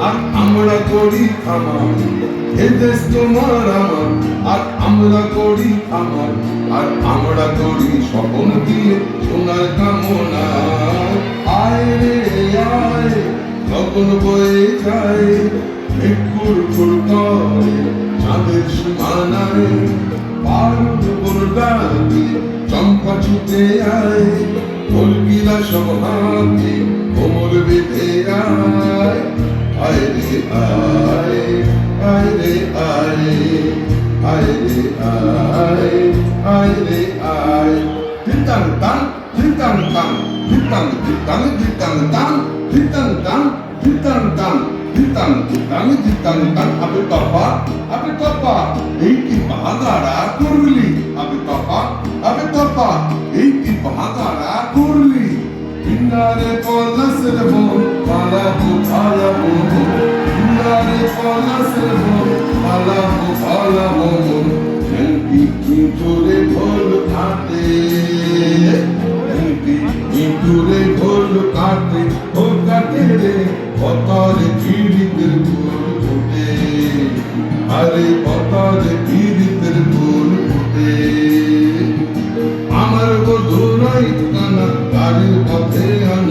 আর আমরা করি আমার। এ দেশ তোমার আমার, আর আমরা করি আমার। আর আমরা করি স্বপন দিয়ে সোনার কামনা। আয় রে, আয় লগন বয়ে যায় মেঘুর ফুল চাঁদের সীমানায়। পারুর দিয়ে চম্পা ছুটে আয় কলকিলা সব হাতে আয় রে আয় আয় রে আয় আয় রে আয় আয় রে আয় তিতাং তাং তিতাং তাং তিতাং তিতাং তিতাং তাং তিতাং তাং তিতাং তাং তিতাং তিতাং তিতাং তাং আবে তপা আবে তপা এই কি বাহাদারা করলি আবে তপা আবে তপা এই কি বাহাদারা করলি ইন্দারে পলাসের পালাবো পালাবো ইঁচুরে ঢোল কাটে। ইঁচুরে ঢোল কাটে রে, পতর চিড়িতের ফুল ফুটে। আরে পতর চিড়িতের আমার বধু নাই কানা গাড়ির পথে আমি